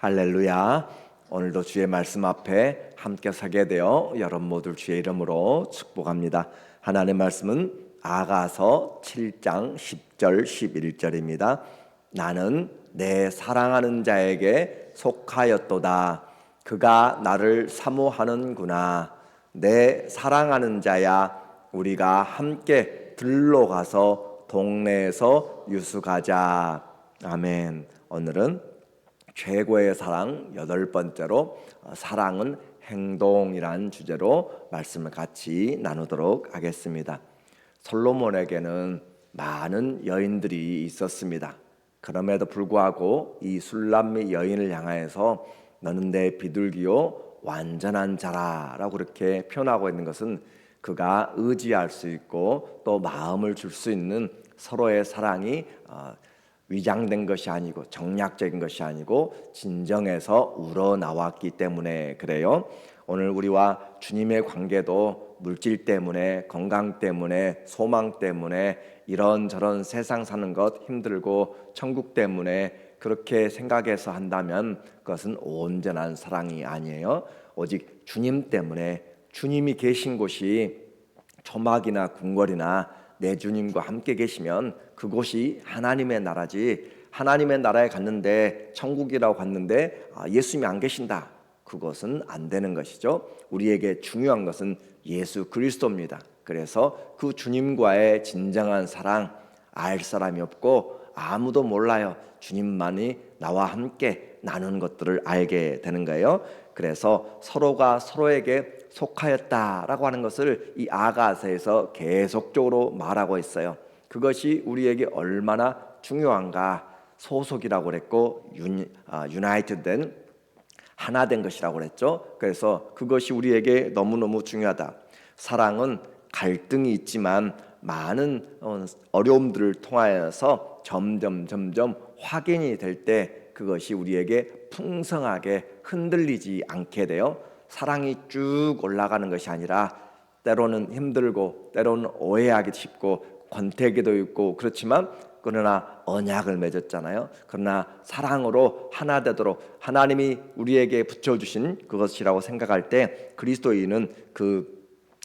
할렐루야. 오늘도 주의 말씀 앞에 함께 서게 되어 여러분 모두 주의 이름으로 축복합니다. 하나님의 말씀은 아가서 7장 10절 11절입니다. 나는 내 사랑하는 자에게 속하였도다. 그가 나를 사모하는구나. 내 사랑하는 자야 우리가 함께 들러 가서 동네에서 유수 가자. 아멘. 오늘은 최고의 사랑 여덟 번째로 어, 사랑은 행동이란 주제로 말씀을 같이 나누도록 하겠습니다. 솔로몬에게는 많은 여인들이 있었습니다. 그럼에도 불구하고 이 술람미 여인을 향하여서 너는 내 비둘기요 완전한 자라라고 그렇게 표현하고 있는 것은 그가 의지할 수 있고 또 마음을 줄 수 있는 서로의 사랑이 어, 위장된 것이 아니고 정략적인 것이 아니고 진정해서 우러나왔기 때문에 그래요. 오늘 우리와 주님의 관계도 물질 때문에 건강 때문에 소망 때문에 이런저런 세상 사는 것 힘들고 천국 때문에 그렇게 생각해서 한다면 그것은 온전한 사랑이 아니에요. 오직 주님 때문에 주님이 계신 곳이 초막이나 궁궐이나 내 주님과 함께 계시면 그곳이 하나님의 나라지 하나님의 나라에 갔는데 천국이라고 갔는데 아, 예수님이 안 계신다. 그것은 안 되는 것이죠. 우리에게 중요한 것은 예수 그리스도입니다. 그래서 그 주님과의 진정한 사랑 알 사람이 없고 아무도 몰라요. 주님만이 나와 함께 나누는 것들을 알게 되는 거예요. 그래서 서로가 서로에게 속하였다라고 하는 것을 이 아가서에서 계속적으로 말하고 있어요. 그것이 우리에게 얼마나 중요한가 소속이라고 그랬고 유, 아, 유나이트된 하나 된 것이라고 그랬죠. 그래서 그것이 우리에게 너무너무 중요하다. 사랑은 갈등이 있지만 많은 어, 어려움들을 통하여서 점점 점점 확인이 될 때 그것이 우리에게 풍성하게 흔들리지 않게 돼요. 사랑이 쭉 올라가는 것이 아니라 때로는 힘들고 때로는 오해하기 쉽고 권태기도 있고 그렇지만 그러나 언약을 맺었잖아요. 그러나 사랑으로 하나 되도록 하나님이 우리에게 붙여주신 그것이라고 생각할 때 그리스도인은 그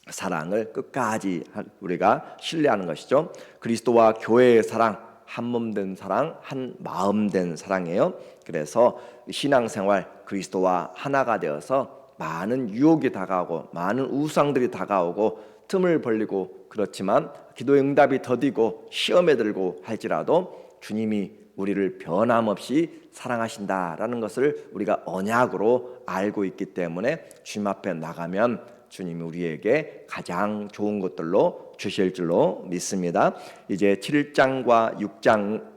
사랑을 끝까지 우리가 신뢰하는 것이죠. 그리스도와 교회의 사랑, 한 몸 된 사랑, 한 마음 된 사랑이에요. 그래서 신앙생활 그리스도와 하나가 되어서 많은 유혹이 다가오고 많은 우상들이 다가오고 틈을 벌리고 그렇지만 기도 응답이 더디고 시험에 들고 할지라도 주님이 우리를 변함없이 사랑하신다라는 것을 우리가 언약으로 알고 있기 때문에 주님 앞에 나가면 주님이 우리에게 가장 좋은 것들로 주실 줄로 믿습니다. 이제 7장과 6장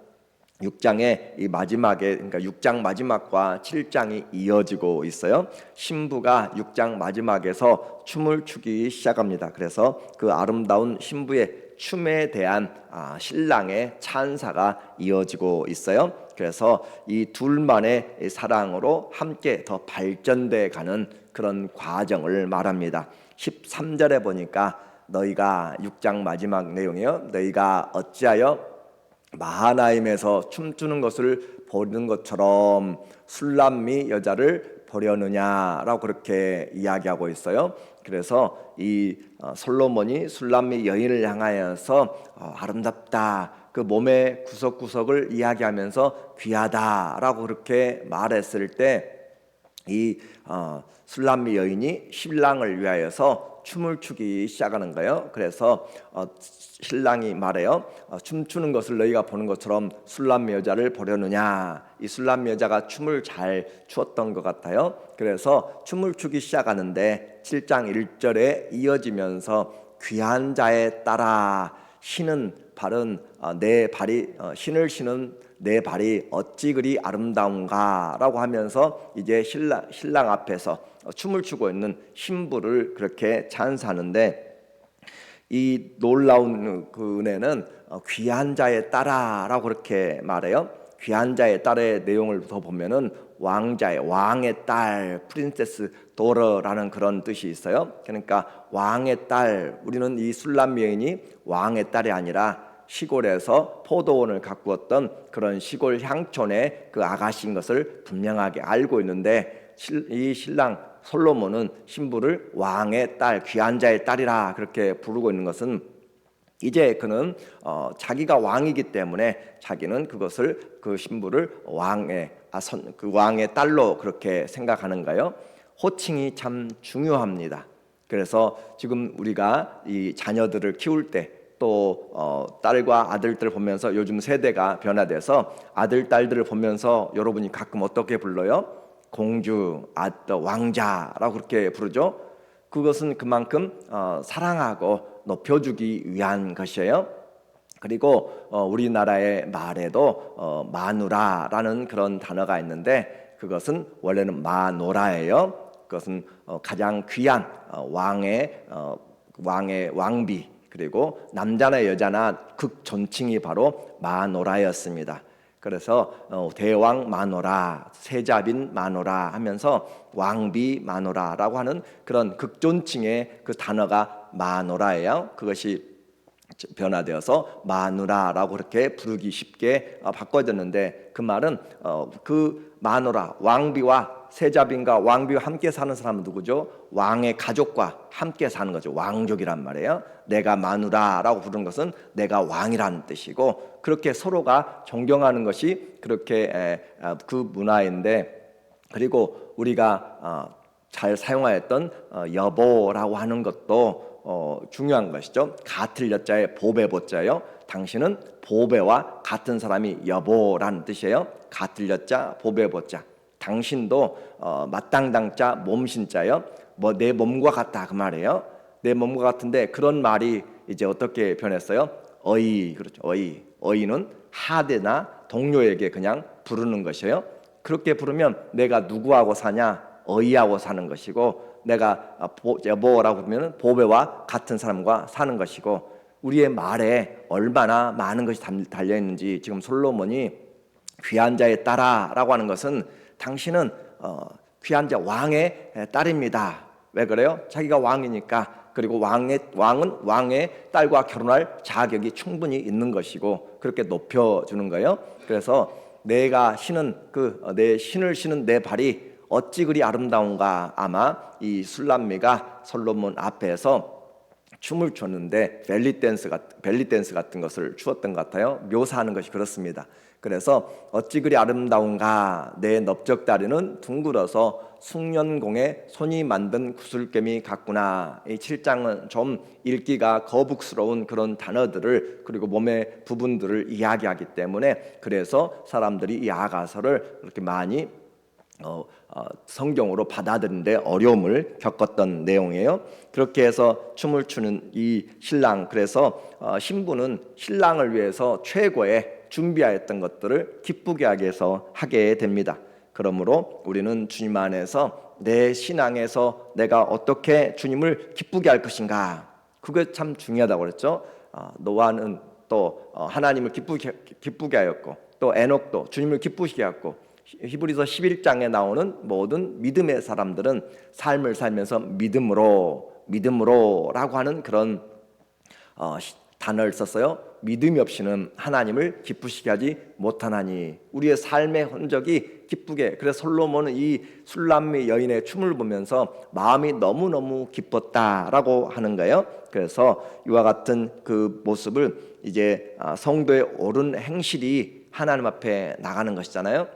6장의 이 마지막에 그러니까 6장 마지막과 7장이 이어지고 있어요. 신부가 6장 마지막에서 춤을 추기 시작합니다. 그래서 그 아름다운 신부의 춤에 대한 아, 신랑의 찬사가 이어지고 있어요. 그래서 이 둘만의 사랑으로 함께 더 발전돼 가는 그런 과정을 말합니다. 13절에 보니까 너희가 6장 마지막 내용이요. 너희가 어찌하여 마하나임에서 춤추는 것을 보는 것처럼 술람미 여자를 보려느냐라고 그렇게 이야기하고 있어요. 그래서 이 어, 솔로몬이 술람미 여인을 향하여서 어, 아름답다. 그 몸의 구석구석을 이야기하면서 귀하다라고 그렇게 말했을 때이 어, 술람미 여인이 신랑을 위하여서 춤을 추기 시작하는 거예요. 그래서 어, 신랑이 말해요. 어, 춤추는 것을 너희가 보는 것처럼 술람 여자를 보려느냐? 이 술람 여자가 춤을 잘 추었던 것 같아요. 그래서 춤을 추기 시작하는데 7장 1절에 이어지면서 귀한 자에 따라 신은 발은 어, 내 발이 어, 신을 신은 내 발이 어찌 그리 아름다운가라고 하면서 이제 신랑 신랑 앞에서 춤을 추고 있는 신부를 그렇게 찬사하는데 이 놀라운 그 은혜는 귀한 자의 딸아라고 그렇게 말해요. 귀한 자의 딸의 내용을 더 보면은 왕자의 왕의 딸 프린세스 도러라는 그런 뜻이 있어요. 그러니까 왕의 딸 우리는 이 술람 여인이 왕의 딸이 아니라 시골에서 포도원을 가꾸었던 그런 시골 향촌의 그 아가씨인 것을 분명하게 알고 있는데 실- 이 신랑 솔로몬은 신부를 왕의 딸 귀한 자의 딸이라 그렇게 부르고 있는 것은 이제 그는 어, 자기가 왕이기 때문에 자기는 그것을 그 신부를 왕의 아, 선, 그 왕의 딸로 그렇게 생각하는가요? 호칭이 참 중요합니다. 그래서 지금 우리가 이 자녀들을 키울 때 또 어, 딸과 아들들 보면서 요즘 세대가 변화돼서 아들 딸들을 보면서 여러분이 가끔 어떻게 불러요? 공주, 아, 또 왕자라고 그렇게 부르죠. 그것은 그만큼 어, 사랑하고 높여주기 위한 것이에요. 그리고 어, 우리나라의 말에도 어, 마누라라는 그런 단어가 있는데 그것은 원래는 마노라예요. 그것은 어, 가장 귀한 어, 왕의 어, 왕의 왕비 그리고 남자나 여자나 극 존칭이 바로 마노라였습니다. 그래서 어, 대왕 마노라, 세자빈 마노라 하면서 왕비 마노라라고 하는 그런 극존칭의 그 단어가 마노라예요. 그것이 변화되어서 마누라라고 그렇게 부르기 쉽게 어, 바꿔졌는데 그 말은 어, 그 마누라 왕비와 세자빈과 왕비와 함께 사는 사람은 누구죠? 왕의 가족과 함께 사는 거죠. 왕족이란 말이에요. 내가 마누라라고 부르는 것은 내가 왕이라는 뜻이고 그렇게 서로가 존경하는 것이 그렇게 그 문화인데 그리고 우리가 어, 잘 사용하였던 어, 여보라고 하는 것도 어, 중요한 것이죠. 같을 여자의 보배 보자요. 당신은 보배와 같은 사람이 여보라는 뜻이에요. 같을 여자 보배 보자. 당신도 어, 마땅당자 몸신자요. 뭐 내 몸과 같다 그 말이에요. 내 몸과 같은데 그런 말이 이제 어떻게 변했어요? 어이 그렇죠. 어이 어이는 하대나 동료에게 그냥 부르는 것이에요. 그렇게 부르면 내가 누구하고 사냐? 어이하고 사는 것이고 내가 아, 보, 여보라고 부르면 보배와 같은 사람과 사는 것이고 우리의 말에 얼마나 많은 것이 달려 있는지 지금 솔로몬이 귀한 자의 딸아라고 하는 것은 당신은 어, 귀한 자 왕의 딸입니다. 왜 그래요? 자기가 왕이니까 그리고 왕의 왕은 왕의 딸과 결혼할 자격이 충분히 있는 것이고 그렇게 높여 주는 거예요. 그래서 내가 신은 그 내 신을 신은 내 발이 어찌 그리 아름다운가 아마 이 술람미가 솔로몬 앞에서 춤을 췄는데 벨리 댄스 같 벨리 댄스 같은 것을 추었던 것 같아요. 묘사하는 것이 그렇습니다. 그래서 어찌 그리 아름다운가 내 넓적다리는 둥글어서 숭년공에 손이 만든 구슬개미 같구나. 이 7장은 좀 읽기가 거북스러운 그런 단어들을 그리고 몸의 부분들을 이야기하기 때문에 그래서 사람들이 이 아가서를 이렇게 많이 어, 어, 성경으로 받아들이는데 어려움을 겪었던 내용이에요. 그렇게 해서 춤을 추는 이 신랑 그래서 어, 신부는 신랑을 위해서 최고의 준비하였던 것들을 기쁘게 하기 위해서 하게 됩니다. 그러므로 우리는 주님 안에서 내 신앙에서 내가 어떻게 주님을 기쁘게 할 것인가 그게 참 중요하다고 그랬죠. 어, 노아는 또 어, 하나님을 기쁘게 기쁘게 하였고 또 에녹도 주님을 기쁘시게 하였고 히브리서 11장에 나오는 모든 믿음의 사람들은 삶을 살면서 믿음으로 믿음으로라고 하는 그런 어, 단어를 썼어요. 믿음이 없이는 하나님을 기쁘시게 하지 못하나니 우리의 삶의 흔적이 기쁘게 그래서 솔로몬은 이 술람미 여인의 춤을 보면서 마음이 너무너무 기뻤다라고 하는 거예요. 그래서 이와 같은 그 모습을 이제 아, 성도의 옳은 행실이 하나님 앞에 나가는 것이잖아요.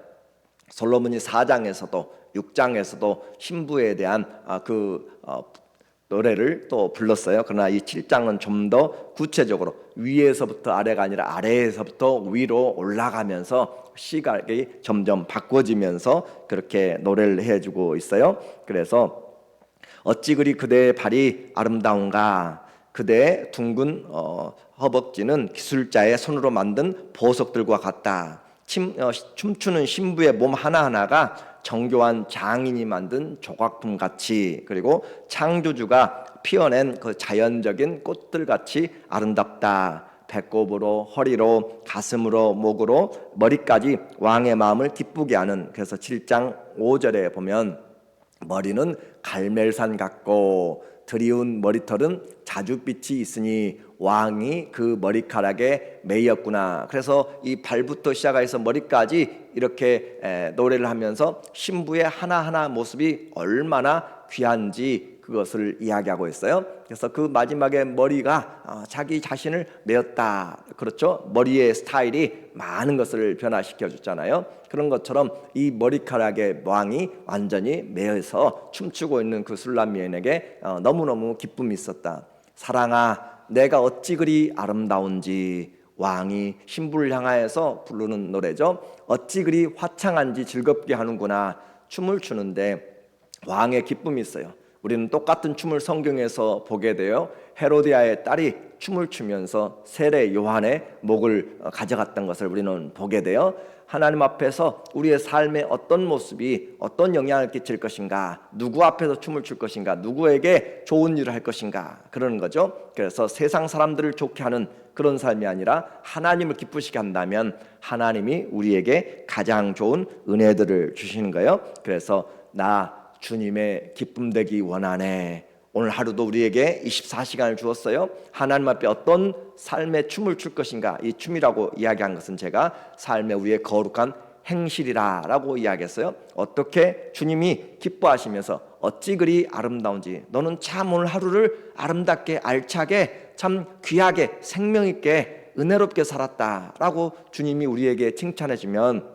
솔로몬이 4장에서도 6장에서도 신부에 대한 아, 그 어, 노래를 또 불렀어요. 그러나 이 7장은 좀 더 구체적으로 위에서부터 아래가 아니라 아래에서부터 위로 올라가면서 시각이 점점 바꿔지면서 그렇게 노래를 해주고 있어요. 그래서 어찌 그리 그대의 발이 아름다운가 그대의 둥근 어, 허벅지는 기술자의 손으로 만든 보석들과 같다. 침, 어, 춤추는 신부의 몸 하나하나가 정교한 장인이 만든 조각품 같이 그리고 창조주가 피어낸 그 자연적인 꽃들 같이 아름답다. 배꼽으로 허리로 가슴으로 목으로 머리까지 왕의 마음을 기쁘게 하는 그래서 7장 5절에 보면 머리는 갈멜산 같고 드리운 머리털은 자줏빛이 있으니 왕이 그 머리카락에 매였구나. 그래서 이 발부터 시작해서 머리까지 이렇게 에, 노래를 하면서 신부의 하나하나 모습이 얼마나 귀한지 그것을 이야기하고 있어요. 그래서 그 마지막에 머리가 어, 자기 자신을 내었다. 그렇죠? 머리의 스타일이 많은 것을 변화시켜 줬잖아요. 그런 것처럼 이 머리카락의 왕이 완전히 매여서 춤추고 있는 그 술람미인에게 어, 너무너무 기쁨이 있었다. 사랑아, 내가 어찌 그리 아름다운지 왕이 신부를 향하여서 부르는 노래죠. 어찌 그리 화창한지 즐겁게 하는구나. 춤을 추는데 왕의 기쁨이 있어요. 우리는 똑같은 춤을 성경에서 보게 돼요. 헤로디아의 딸이 춤을 추면서 세례 요한의 목을 어, 가져갔던 것을 우리는 보게 돼요. 하나님 앞에서 우리의 삶의 어떤 모습이 어떤 영향을 끼칠 것인가, 누구 앞에서 춤을 출 것인가, 누구에게 좋은 일을 할 것인가 그러는 거죠. 그래서 세상 사람들을 좋게 하는 그런 삶이 아니라 하나님을 기쁘시게 한다면 하나님이 우리에게 가장 좋은 은혜들을 주시는 거예요. 그래서 나 주님의 기쁨 되기 원하네. 오늘 하루도 우리에게 24시간을 주었어요. 하나님 앞에 어떤 삶의 춤을 출 것인가? 이 춤이라고 이야기한 것은 제가 삶의 우리의 거룩한 행실이라라고 이야기했어요. 어떻게 주님이 기뻐하시면서 어찌 그리 아름다운지 너는 참 오늘 하루를 아름답게 알차게 참 귀하게 생명 있게 은혜롭게 살았다라고 주님이 우리에게 칭찬해 주면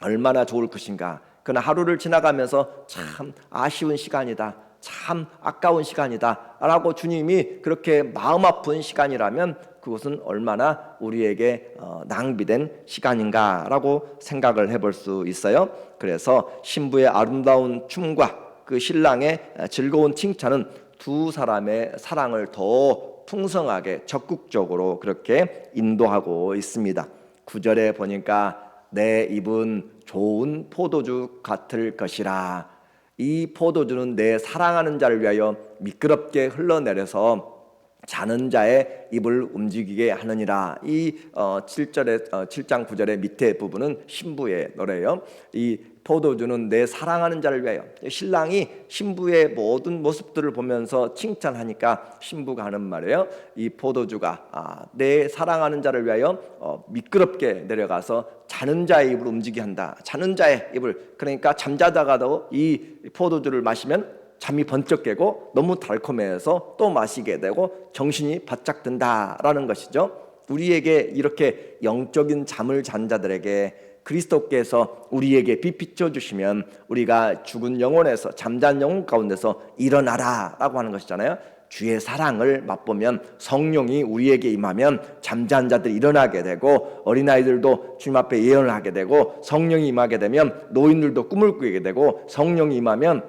얼마나 좋을 것인가. 그러나 하루를 지나가면서 참 아쉬운 시간이다. 참 아까운 시간이다. 라고 주님이 그렇게 마음 아픈 시간이라면 그것은 얼마나 우리에게 어, 낭비된 시간인가라고 생각을 해볼 수 있어요. 그래서 신부의 아름다운 춤과 그 신랑의 즐거운 칭찬은 두 사람의 사랑을 더 풍성하게 적극적으로 그렇게 인도하고 있습니다. 구절에 보니까 내 입은 좋은 포도주 같을 것이라. 이 포도주는 내 사랑하는 자를 위하여 미끄럽게 흘러내려서 자는 자의 입을 움직이게 하느니라. 이 어, 7절의 어, 7장 9절의 밑에 부분은 신부의 노래예요. 이 포도주는 내 사랑하는 자를 위하여 신랑이 신부의 모든 모습들을 보면서 칭찬하니까 신부가 하는 말이에요. 이 포도주가 아, 내 사랑하는 자를 위하여 어, 미끄럽게 내려가서 자는 자의 입을 움직이게 한다. 자는 자의 입을 그러니까 잠자다가도 이 포도주를 마시면 잠이 번쩍 깨고 너무 달콤해서 또 마시게 되고 정신이 바짝 든다라는 것이죠. 우리에게 이렇게 영적인 잠을 잔 자들에게 그리스도께서 우리에게 비비춰 주시면 우리가 죽은 영혼에서 잠잔 영혼 가운데서 일어나라라고 하는 것이잖아요. 주의 사랑을 맛보면 성령이 우리에게 임하면 잠잔 자들이 일어나게 되고 어린아이들도 주님 앞에 예언을 하게 되고 성령이 임하게 되면 노인들도 꿈을 꾸게 되고 성령이 임하면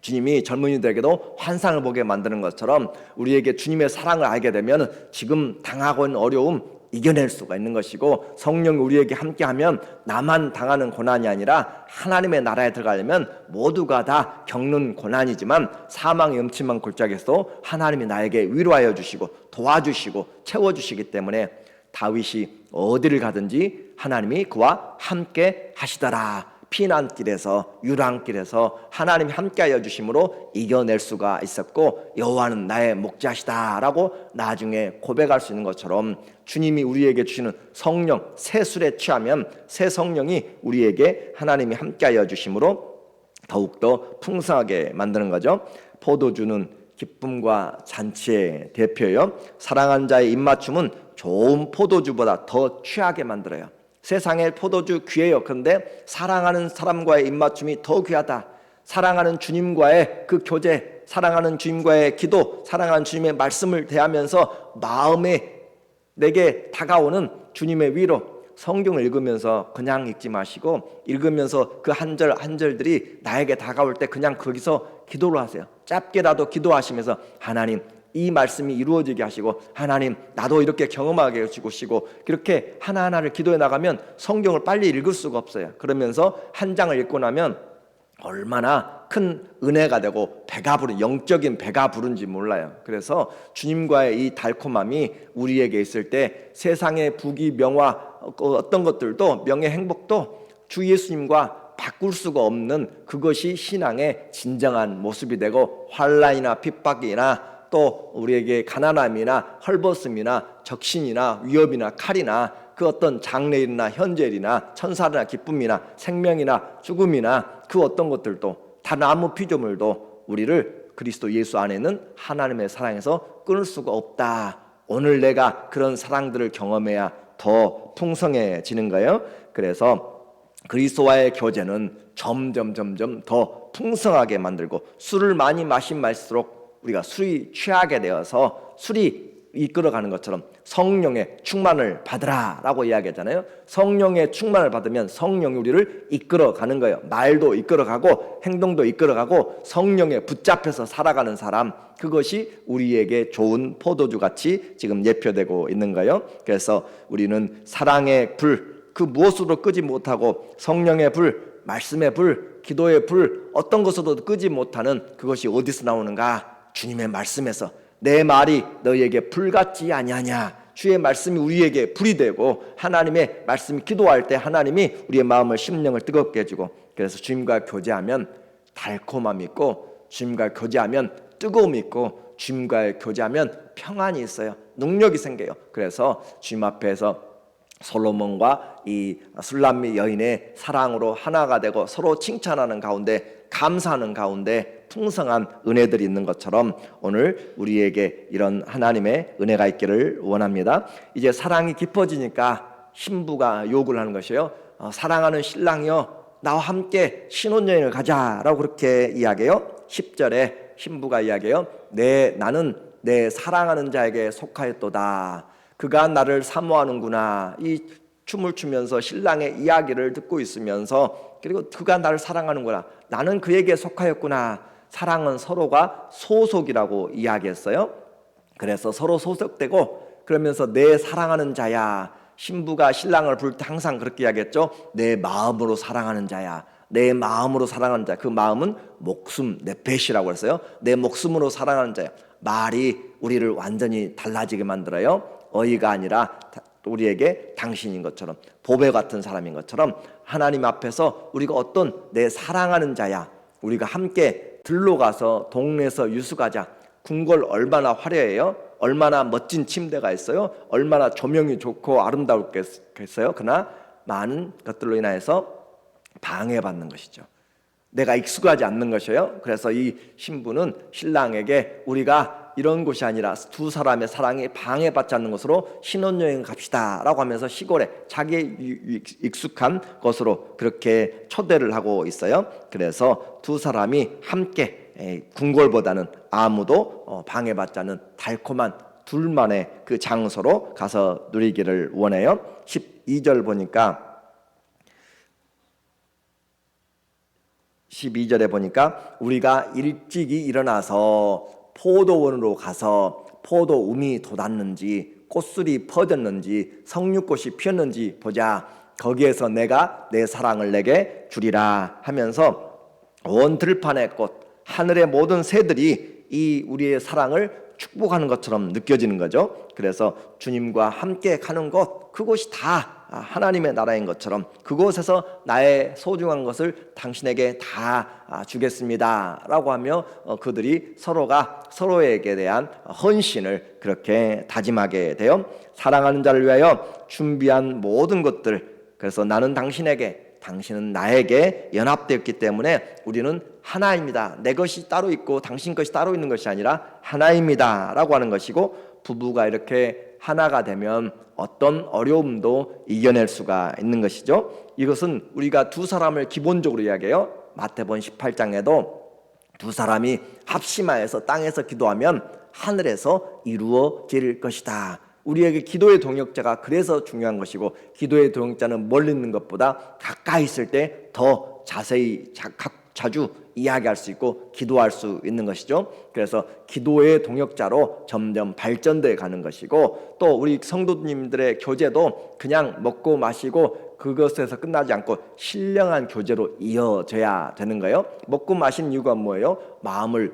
주님이 젊은이들에게도 환상을 보게 만드는 것처럼 우리에게 주님의 사랑을 알게 되면 지금 당하고 있는 어려움 이겨낼 수가 있는 것이고 성령이 우리에게 함께하면 나만 당하는 고난이 아니라 하나님의 나라에 들어가려면 모두가 다 겪는 고난이지만 사망의 음침한 골짜기에서 하나님이 나에게 위로하여 주시고 도와주시고 채워주시기 때문에 다윗이 어디를 가든지 하나님이 그와 함께 하시더라. 피난길에서 유랑길에서 하나님이 함께하여 주심으로 이겨낼 수가 있었고 여호와는 나의 목자시다라고 나중에 고백할 수 있는 것처럼 주님이 우리에게 주시는 성령 새 술에 취하면 새 성령이 우리에게 하나님이 함께하여 주심으로 더욱더 풍성하게 만드는 거죠. 포도주는 기쁨과 잔치의 대표요. 사랑한 자의 입맞춤은 좋은 포도주보다 더 취하게 만들어요. 세상의 포도주 귀해요. 그런데 사랑하는 사람과의 입맞춤이 더 귀하다. 사랑하는 주님과의 그 교제, 사랑하는 주님과의 기도, 사랑하는 주님의 말씀을 대하면서 마음에 내게 다가오는 주님의 위로, 성경을 읽으면서 그냥 읽지 마시고 읽으면서 그 한 절 한 절들이 나에게 다가올 때 그냥 거기서 기도를 하세요. 짧게라도 기도하시면서 하나님 이 말씀이 이루어지게 하시고 하나님 나도 이렇게 경험하게 해주시고 그렇게 하나하나를 기도해 나가면 성경을 빨리 읽을 수가 없어요. 그러면서 한 장을 읽고 나면 얼마나 큰 은혜가 되고 배가 부른 영적인 배가 부른지 몰라요. 그래서 주님과의 이 달콤함이 우리에게 있을 때 세상의 부귀 명화 그 어떤 것들도 명예 행복도 주 예수님과 바꿀 수가 없는 그것이 신앙의 진정한 모습이 되고 환란이나 핍박이나 또 우리에게 가난함이나 헐벗음이나 적신이나 위협이나 칼이나 그 어떤 장래일이나 현재일이나 천사나 기쁨이나 생명이나 죽음이나 그 어떤 것들도 다른 아무 피조물도 우리를 그리스도 예수 안에는 하나님의 사랑에서 끊을 수가 없다. 오늘 내가 그런 사랑들을 경험해야 더 풍성해지는 거예요. 그래서 그리스도와의 교제는 점점 점점 더 풍성하게 만들고 술을 많이 마신 말수록 우리가 술이 취하게 되어서 술이 이끌어가는 것처럼 성령의 충만을 받으라라고 이야기하잖아요. 성령의 충만을 받으면 성령이 우리를 이끌어가는 거예요. 말도 이끌어가고 행동도 이끌어가고 성령에 붙잡혀서 살아가는 사람 그것이 우리에게 좋은 포도주 같이 지금 예표되고 있는 거예요. 그래서 우리는 사랑의 불 그 무엇으로 끄지 못하고 성령의 불, 말씀의 불, 기도의 불 어떤 것으로도 끄지 못하는 그것이 어디서 나오는가? 주님의 말씀에서 내 말이 너희에게 불 같지 아니하냐? 주의 말씀이 우리에게 불이 되고 하나님의 말씀이 기도할 때 하나님이 우리의 마음을 심령을 뜨겁게 해주고 그래서 주님과 교제하면 달콤함이 있고 주님과 교제하면 뜨거움이 있고 주님과 교제하면 평안이 있어요. 능력이 생겨요. 그래서 주님 앞에서 솔로몬과 이 술람미 여인의 사랑으로 하나가 되고 서로 칭찬하는 가운데 감사하는 가운데 풍성한 은혜들이 있는 것처럼 오늘 우리에게 이런 하나님의 은혜가 있기를 원합니다. 이제 사랑이 깊어지니까 신부가 요구를 하는 것이에요. 어, 사랑하는 신랑이여 나와 함께 신혼여행을 가자라고 그렇게 이야기해요. 10절에 신부가 이야기해요. 내 나는 내 사랑하는 자에게 속하였도다. 그가 나를 사모하는구나. 이 춤을 추면서 신랑의 이야기를 듣고 있으면서 그리고 그가 나를 사랑하는구나. 나는 그에게 속하였구나. 사랑은 서로가 소속이라고 이야기했어요. 그래서 서로 소속되고 그러면서 내 사랑하는 자야. 신부가 신랑을 부를 때 항상 그렇게 이야기했죠. 내 마음으로 사랑하는 자야. 내 마음으로 사랑하는 자. 그 마음은 목숨, 네펫이라고 했어요. 내 목숨으로 사랑하는 자야. 말이 우리를 완전히 달라지게 만들어요. 어이가 아니라 우리에게 당신인 것처럼 보배 같은 사람인 것처럼 하나님 앞에서 우리가 어떤 내 사랑하는 자야 우리가 함께 들로 가서 동네에서 유수 가자 궁궐 얼마나 화려해요? 얼마나 멋진 침대가 있어요? 얼마나 조명이 좋고 아름다웠겠어요? 그러나 많은 것들로 인하여서 방해받는 것이죠. 내가 익숙하지 않는 것이에요. 그래서 이 신부는 신랑에게 우리가 이런 곳이 아니라 두 사람의 사랑이 방해받지 않는 것으로 신혼여행 갑시다 라고 하면서 시골에 자기의 익숙한 것으로 그렇게 초대를 하고 있어요. 그래서 두 사람이 함께 궁궐보다는 아무도 어, 방해받지 않는 달콤한 둘만의 그 장소로 가서 누리기를 원해요. 12절 보니까 12절에 보니까 우리가 일찍이 일어나서 포도원으로 가서 포도 um이 돋았는지 꽃술이 퍼졌는지 석류꽃이 피었는지 보자. 거기에서 내가 내 사랑을 내게 주리라 하면서 온 들판의 꽃, 하늘의 모든 새들이 이 우리의 사랑을 축복하는 것처럼 느껴지는 거죠. 그래서 주님과 함께 가는 곳, 그곳이 다 하나님의 나라인 것처럼 그곳에서 나의 소중한 것을 당신에게 다 주겠습니다 라고 하며 어, 그들이 서로가 서로에게 대한 헌신을 그렇게 다짐하게 되어 사랑하는 자를 위하여 준비한 모든 것들 그래서 나는 당신에게 당신은 나에게 연합되었기 때문에 우리는 하나입니다. 내 것이 따로 있고 당신 것이 따로 있는 것이 아니라 하나입니다 라고 하는 것이고 부부가 이렇게 하나가 되면 어떤 어려움도 이겨낼 수가 있는 것이죠. 이것은 우리가 두 사람을 기본적으로 이야기해요. 마태본 18장에도 두 사람이 합심하여서 땅에서 기도하면 하늘에서 이루어질 것이다. 우리에게 기도의 동역자가 그래서 중요한 것이고 기도의 동역자는 멀리 있는 것보다 가까이 있을 때 더 자세히 자, 자주 이야기할 수 있고 기도할 수 있는 것이죠. 그래서 기도의 동역자로 점점 발전돼 가는 것이고 또 우리 성도님들의 교제도 그냥 먹고 마시고 그것에서 끝나지 않고 신령한 교제로 이어져야 되는 거예요. 먹고 마신 이유가 뭐예요? 마음을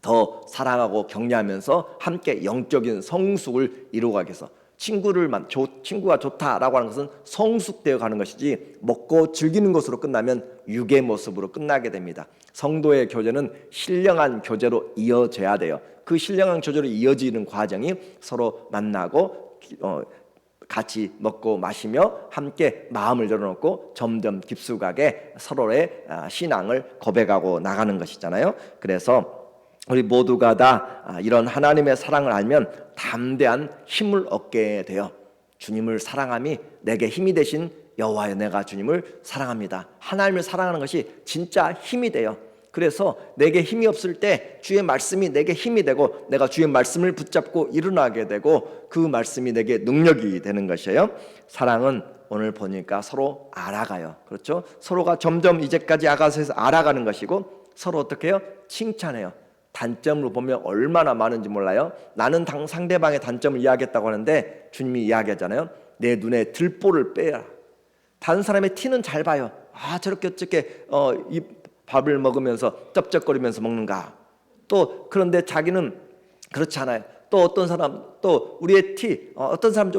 더 사랑하고 격려하면서 함께 영적인 성숙을 이루어가기 위해서 친구를 만 조, 친구가 좋다라고 하는 것은 성숙되어 가는 것이지 먹고 즐기는 것으로 끝나면 육의 모습으로 끝나게 됩니다. 성도의 교제는 신령한 교제로 이어져야 돼요. 그 신령한 교제로 이어지는 과정이 서로 만나고 어, 같이 먹고 마시며 함께 마음을 열어놓고 점점 깊숙하게 서로의 아, 신앙을 고백하고 나가는 것이잖아요. 그래서 우리 모두가 다 아, 이런 하나님의 사랑을 알면 담대한 힘을 얻게 돼요. 주님을 사랑함이 내게 힘이 되신 여호와여 내가 주님을 사랑합니다. 하나님을 사랑하는 것이 진짜 힘이 돼요. 그래서 내게 힘이 없을 때 주의 말씀이 내게 힘이 되고 내가 주의 말씀을 붙잡고 일어나게 되고 그 말씀이 내게 능력이 되는 것이에요. 사랑은 오늘 보니까 서로 알아가요. 그렇죠? 서로가 점점 이제까지 아가서에서 알아가는 것이고 서로 어떻게 해요? 칭찬해요. 단점으로 보면 얼마나 많은지 몰라요. 나는 당 상대방의 단점을 이야기했다고 하는데 주님이 이야기하잖아요. 내 눈에 들보를 빼라. 다른 사람의 티는 잘 봐요. 아 저렇게 어떻게 어, 이 밥을 먹으면서 쩝쩝거리면서 먹는가. 또 그런데 자기는 그렇지 않아요. 또 어떤 사람 또 우리의 티 어, 어떤 사람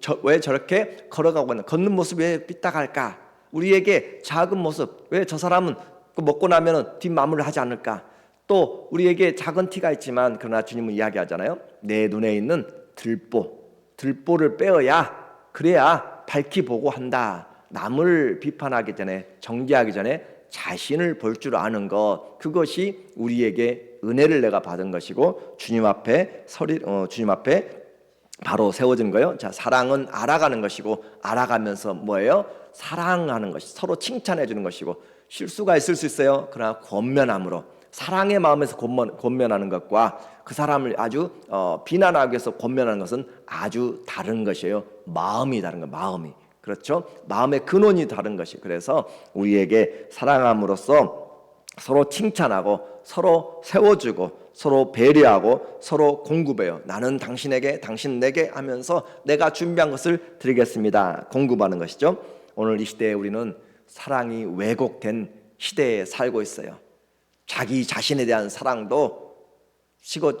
저, 왜 저렇게 걸어가고 있는 걷는 모습이 왜 삐딱할까? 우리에게 작은 모습 왜 저 사람은 그 먹고 나면은 뒷마무리를 하지 않을까? 또 우리에게 작은 티가 있지만 그러나 주님은 이야기하잖아요. 내 눈에 있는 들보, 들보를 빼어야 그래야 밝히 보고 한다. 남을 비판하기 전에 정죄하기 전에 자신을 볼 줄 아는 것 그것이 우리에게 은혜를 내가 받은 것이고 주님 앞에 서리 어, 주님 앞에 바로 세워진 거예요. 자, 사랑은 알아가는 것이고 알아가면서 뭐예요? 사랑하는 것이 서로 칭찬해 주는 것이고 실수가 있을 수 있어요. 그러나 권면함으로 사랑의 마음에서 권면, 권면 하는 것과 그 사람을 아주 어, 비난하기 위해서 권면하는 것은 아주 다른 것이에요. 마음이 다른 거, 마음이 그렇죠. 마음의 근원이 다른 것이 그래서 우리에게 사랑함으로써 서로 칭찬하고 서로 세워주고 서로 배려하고 서로 공급해요. 나는 당신에게 당신 내게 하면서 내가 준비한 것을 드리겠습니다. 공급하는 것이죠. 오늘 이 시대에 우리는 사랑이 왜곡된 시대에 살고 있어요. 자기 자신에 대한 사랑도 식어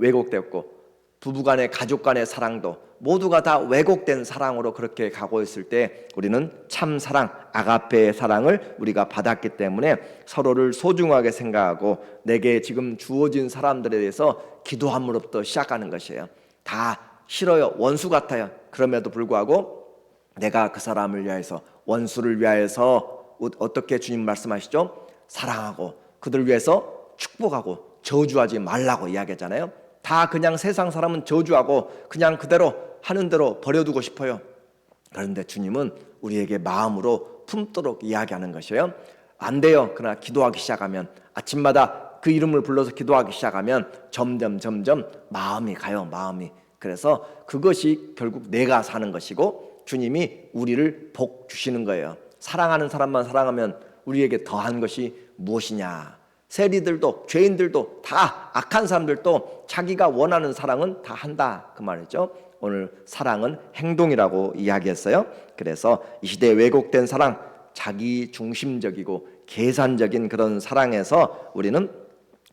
왜곡되었고 부부 간의 가족 간의 사랑도 모두가 다 왜곡된 사랑으로 그렇게 가고 있을 때 우리는 참 사랑 아가페의 사랑을 우리가 받았기 때문에 서로를 소중하게 생각하고 내게 지금 주어진 사람들에 대해서 기도함으로부터 시작하는 것이에요. 다 싫어요. 원수 같아요. 그럼에도 불구하고 내가 그 사람을 위하여서 원수를 위하여서 어떻게 주님 말씀하시죠? 사랑하고 그들을 위해서 축복하고 저주하지 말라고 이야기하잖아요. 다 그냥 세상 사람은 저주하고 그냥 그대로 하는 대로 버려두고 싶어요. 그런데 주님은 우리에게 마음으로 품도록 이야기하는 것이에요. 안 돼요. 그러나 기도하기 시작하면 아침마다 그 이름을 불러서 기도하기 시작하면 점점 점점 마음이 가요. 마음이. 그래서 그것이 결국 내가 사는 것이고 주님이 우리를 복 주시는 거예요. 사랑하는 사람만 사랑하면 우리에게 더한 것이 무엇이냐? 세리들도 죄인들도 다 악한 사람들도 자기가 원하는 사랑은 다 한다 그 말이죠. 오늘 사랑은 행동이라고 이야기했어요. 그래서 이 시대에 왜곡된 사랑, 자기 중심적이고 계산적인 그런 사랑에서 우리는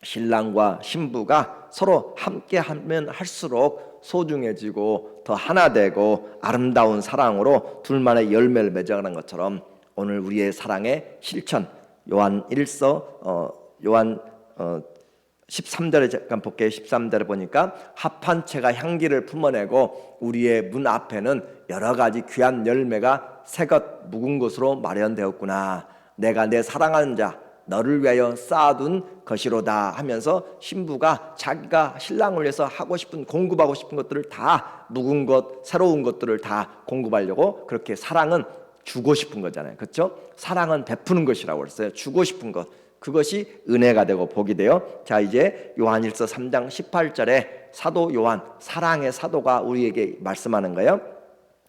신랑과 신부가 서로 함께 하면 할수록 소중해지고 더 하나 되고 아름다운 사랑으로 둘만의 열매를 맺어가는 것처럼 오늘 우리의 사랑의 실천 요한 1서 어, 요한 어, 13절에 잠깐 볼게요. 13절에 보니까 합한 채가 향기를 품어내고 우리의 문 앞에는 여러 가지 귀한 열매가 새것 묵은 것으로 마련되었구나. 내가 내 사랑하는 자 너를 위하여 쌓아둔 것이로다 하면서 신부가 자기가 신랑을 위해서 하고 싶은 공급하고 싶은 것들을 다 묵은 것, 새로운 것들을 다 공급하려고 그렇게 사랑은 주고 싶은 거잖아요. 그렇죠? 사랑은 베푸는 것이라고 그랬어요. 주고 싶은 것. 그것이 은혜가 되고 복이 되어 자 이제 요한일서 3장 18절에 사도 요한 사랑의 사도가 우리에게 말씀하는 거예요.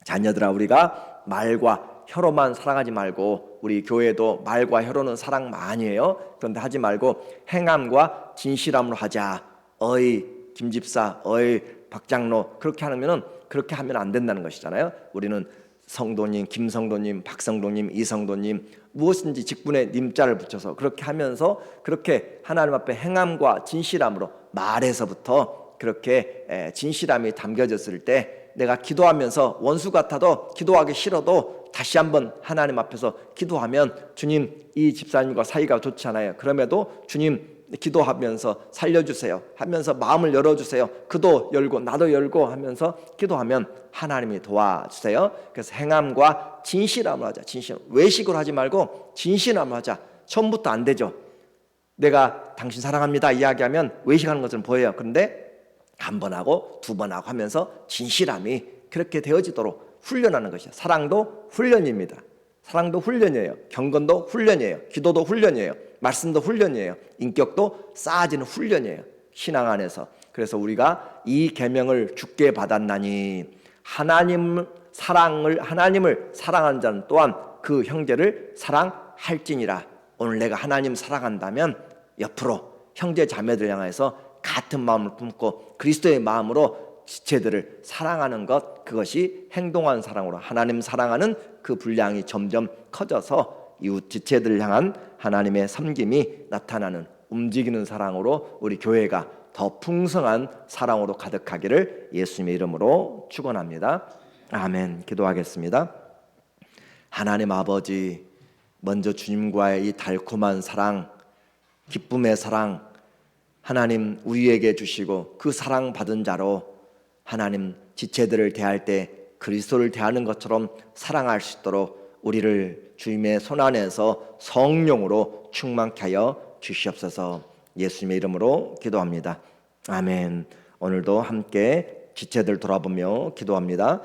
자녀들아 우리가 말과 혀로만 사랑하지 말고 우리 교회도 말과 혀로는 사랑 많이 해요. 그런데 하지 말고 행함과 진실함으로 하자. 어이 김 집사, 어이 박장로 그렇게 하면은 그렇게 하면 안 된다는 것이잖아요. 우리는 성도님, 김성도님, 박성도님, 이성도님 무엇인지 직분에 님자를 붙여서 그렇게 하면서 그렇게 하나님 앞에 행함과 진실함으로 말에서부터 그렇게 진실함이 담겨졌을 때 내가 기도하면서 원수 같아도 기도하기 싫어도 다시 한번 하나님 앞에서 기도하면 주님 이 집사님과 사이가 좋지 않아요. 그럼에도 주님 기도하면서 살려주세요 하면서 마음을 열어주세요. 그도 열고 나도 열고 하면서 기도하면 하나님이 도와주세요. 그래서 행함과 진실함을 하자. 진실 외식으로 하지 말고 진실함을 하자. 처음부터 안 되죠. 내가 당신 사랑합니다 이야기하면 외식하는 것처럼 보여요. 그런데 한 번 하고 두 번 하고 하면서 진실함이 그렇게 되어지도록 훈련하는 것이야. 사랑도 훈련입니다. 사랑도 훈련이에요. 경건도 훈련이에요. 기도도 훈련이에요. 말씀도 훈련이에요. 인격도 쌓아지는 훈련이에요. 신앙 안에서. 그래서 우리가 이 계명을 주께 받았나니 하나님 사랑을 하나님을 사랑하는 자는 또한 그 형제를 사랑할지니라. 오늘 내가 하나님 사랑한다면 옆으로 형제 자매들 향해서 같은 마음을 품고 그리스도의 마음으로 지체들을 사랑하는 것 그것이 행동한 사랑으로 하나님 사랑하는 그 분량이 점점 커져서 이웃 지체들을 향한 하나님의 섬김이 나타나는 움직이는 사랑으로 우리 교회가 더 풍성한 사랑으로 가득하기를 예수님의 이름으로 축원합니다. 아멘. 기도하겠습니다. 하나님 아버지 먼저 주님과의 이 달콤한 사랑, 기쁨의 사랑 하나님 우리에게 주시고 그 사랑 받은 자로 하나님 지체들을 대할 때 그리스도를 대하는 것처럼 사랑할 수 있도록 우리를 주님의 손 안에서 성령으로 충만케 하여 주시옵소서 예수님의 이름으로 기도합니다. 아멘. 오늘도 함께 지체들 돌아보며 기도합니다.